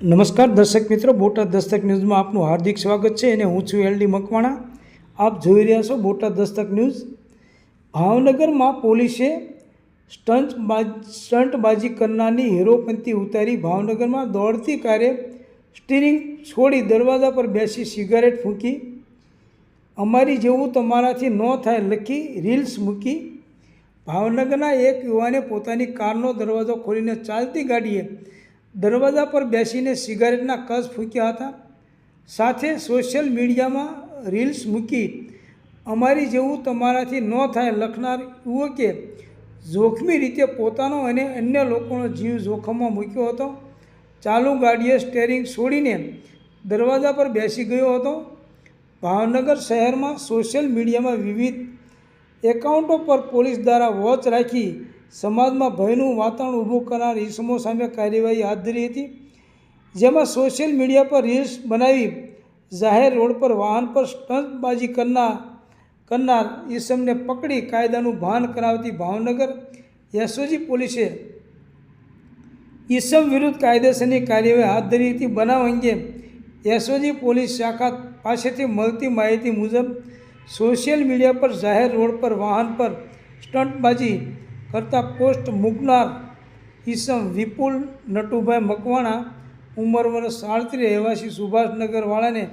નમસ્કાર દર્શક મિત્રો, બોટાદ દસ્તક ન્યૂઝમાં આપનું હાર્દિક સ્વાગત છે અને હું છું એલડી મકવાણા. આપ જોઈ રહ્યા છો બોટાદ દસ્તક ન્યૂઝ. ભાવનગરમાં પોલીસે સ્ટન્ટ સ્ટંટબાજી કરનારની હેરોપંથી ઉતારી ભાવનગરમાં દોડતી કારે સ્ટીરિંગ છોડી દરવાજા પર બેસી સિગારેટ ફૂંકી. અમારી જેવું તમારાથી ન થાય લખી રીલ્સ મૂકી. ભાવનગરના એક યુવાને પોતાની કારનો દરવાજો ખોલીને ચાલતી ગાડીએ દરવાજા પર બેસીને સિગારેટના કસ ફૂંક્યા હતા. સાથે સોશિયલ મીડિયામાં રીલ્સ મૂકી, અમારી જેવું તમારાથી ન થાય લખનાર યુવકે જોખમી રીતે પોતાનો અને અન્ય લોકોનો જીવ જોખમમાં મૂક્યો હતો. ચાલુ ગાડીએ સ્ટેરિંગ છોડીને દરવાજા પર બેસી ગયો હતો. ભાવનગર શહેરમાં સોશિયલ મીડિયામાં વિવિધ એકાઉન્ટો પર પોલીસ દ્વારા વોચ રાખી સમાજમાં ભયનું વાતાવરણ ઊભું કરનાર ઇસમો સામે કાર્યવાહી હાથ ધરી હતી. જેમાં સોશિયલ મીડિયા પર રીલ્સ બનાવી જાહેર રોડ પર વાહન પર સ્ટંટબાજી કરનાર કરનાર ઈસમને પકડી કાયદાનું ભાન કરાવતી ભાવનગર એસઓજી પોલીસે ઈસમ વિરુદ્ધ કાયદેસરની કાર્યવાહી હાથ ધરી હતી. બનાવ અંગે એસઓજી પોલીસ શાખા પાસેથી મળતી માહિતી મુજબ સોશિયલ મીડિયા પર જાહેર રોડ પર વાહન પર સ્ટંટબાજી કરતા પોસ્ટ મૂકનાર ઈસમ વિપુલ નટુભાઈ મકવાણા ઉંમર વર્ષ સાડત્રીસ, રહેવાસી સુભાષનગરવાળાને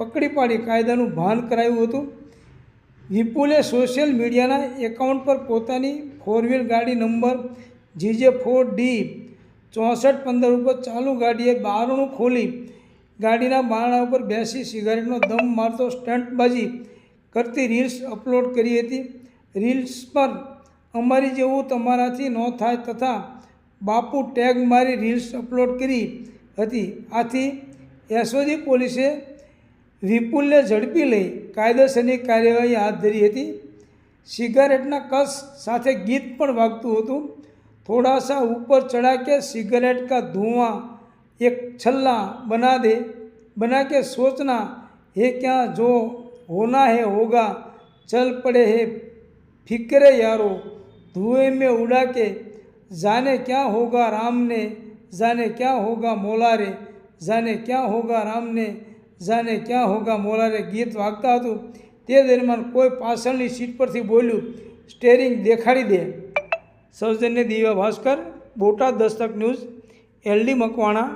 પકડી પાડી કાયદાનું ભાન કરાયું હતું. વિપુલે સોશિયલ મીડિયાના એકાઉન્ટ પર પોતાની ફોર વ્હીલ ગાડી નંબર જીજે ફોર ડી ચોસઠ પંદર ઉપર ચાલુ ગાડીએ બારણું ખોલી ગાડીના બારણા ઉપર બેસી સિગારેટનો દમ મારતો સ્ટન્ટબાજી કરતી રીલ્સ અપલોડ કરી હતી. રીલ્સ પર અમારી જેવું તમારાથી ન થાય તથા બાપુ ટેગ મારી રીલ્સ અપલોડ કરી હતી. આથી યશોદી પોલીસે વિપુલને ઝડપી લઈ કાયદેસરની કાર્યવાહી હાથ ધરી હતી. સિગારેટના કસ સાથે ગીત પણ વાગતું હતું. થોડા સા ઉપર ચડા કે સિગારેટ કા ધુઆ એક છલ્લા બના દે, બના કે સોચના, હે ક્યાં જો હોના હે હોગા, ચલ પડે હે ફિકરે યારો. धुएं में उड़ा के जाने क्या होगा राम ने जाने क्या होगा मौला रे जाने क्या होगा राम ने જાને ક્યાં હોગા મોલારે ગીત વાગતા હતું તે દરમિયાન કોઈ પાછળની સીટ પરથી બોલ્યું સ્ટેરિંગ દેખાડી દે સૌજન્ય દિવ્યા ભાસ્કર બોટાદ દસ્તક ન્યૂઝ એલડી મકવાણા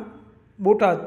બોટાદ